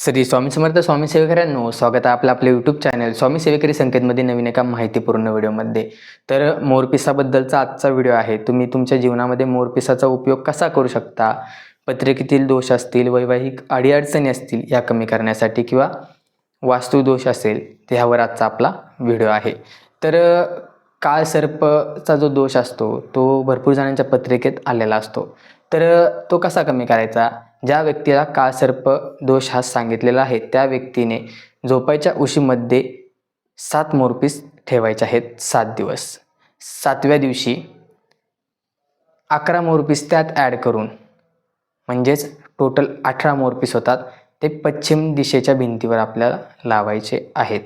श्री स्वामी समर्थ स्वामी सेवेकऱ्यांनो स्वागत आहे आपलं आपल्या यूट्यूब चॅनल स्वामी सेवेकरी संकेतमध्ये नवीन एका माहितीपूर्ण व्हिडिओमध्ये. तर मोरपिसाबद्दलचा आजचा व्हिडिओ आहे. तुम्ही तुमच्या जीवनामध्ये मोरपिसाचा उपयोग कसा करू शकता? पत्रिकेतील दोष असतील? वैवाहिक अडीअडचणी असतील? या कमी करण्यासाठी किंवा वास्तुदोष असेल त्यावर आजचा आपला व्हिडिओ आहे. तर काळ सर्पचा जो दोष असतो तो भरपूर जणांच्या पत्रिकेत आलेला असतो. तर तो कसा कमी करायचा? ज्या व्यक्तीला काळ सर्प दोष हा सांगितलेला आहे त्या व्यक्तीने झोपायच्या उशीमध्ये सात मोरपीस ठेवायचे आहेत सात दिवस. सातव्या दिवशी अकरा मोरपीस त्यात ॲड करून म्हणजेच टोटल अठरा मोरपीस होतात ते पश्चिम दिशेच्या भिंतीवर आपल्याला लावायचे आहेत.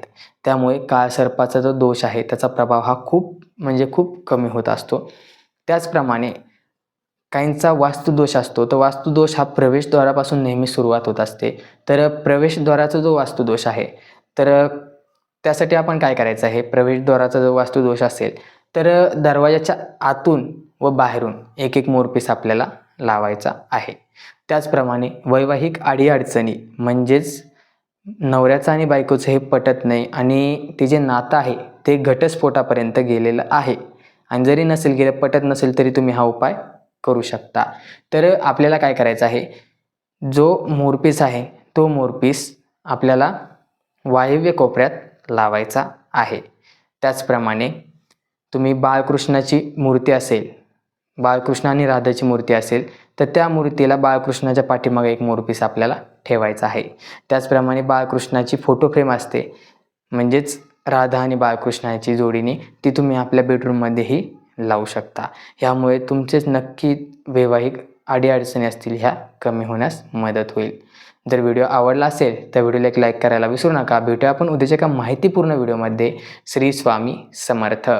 त्यामुळे काळ सर्पाचा जो दोष आहे त्याचा प्रभाव हा खूप म्हणजे खूप कमी होत असतो. त्याचप्रमाणे काहींचा वास्तुदोष असतो तर वास्तुदोष हा प्रवेशद्वारापासून नेहमी सुरुवात होत असते. तर प्रवेशद्वाराचा जो वास्तुदोष आहे तर त्यासाठी आपण काय करायचं आहे? प्रवेशद्वाराचा जो वास्तुदोष असेल तर दरवाजाच्या आतून व बाहेरून एक एक मोरपीस आपल्याला लावायचा आहे. त्याचप्रमाणे वैवाहिक अडीअडचणी म्हणजेच नवऱ्याचं आणि बायकोचं हे पटत नाही आणि ते जे नातं आहे ते घटस्फोटापर्यंत गेलेलं आहे. आणि जरी नसेल गेलं पटत नसेल तरी तुम्ही हा उपाय करू शकता. तर आपल्याला काय करायचं आहे? जो मोरपीस आहे तो मोरपीस आपल्याला वायव्य कोपऱ्यात लावायचा आहे. त्याचप्रमाणे तुम्ही बाळकृष्णाची मूर्ती असेल बाळकृष्ण आणि राधाची मूर्ती असेल तर त्या मूर्तीला बाळकृष्णाच्या पाठीमागे एक मोरपीस आपल्याला ठेवायचा आहे. त्याचप्रमाणे बाळकृष्णाची फोटो फ्रेम असते म्हणजेच राधा आणि बाळकृष्णाची जोडीने ती तुम्ही आपल्या बेडरूममध्येही लावू शकता. ह्यामुळे तुमचेच नक्की वैवाहिक अडीअडचणी असतील ह्या कमी होण्यास मदत होईल. जर व्हिडिओ आवडला असेल तर व्हिडिओला एक लाईक करायला विसरू नका. भेटूया आपण उद्याच्या एका माहितीपूर्ण व्हिडिओमध्ये. श्री स्वामी समर्थ.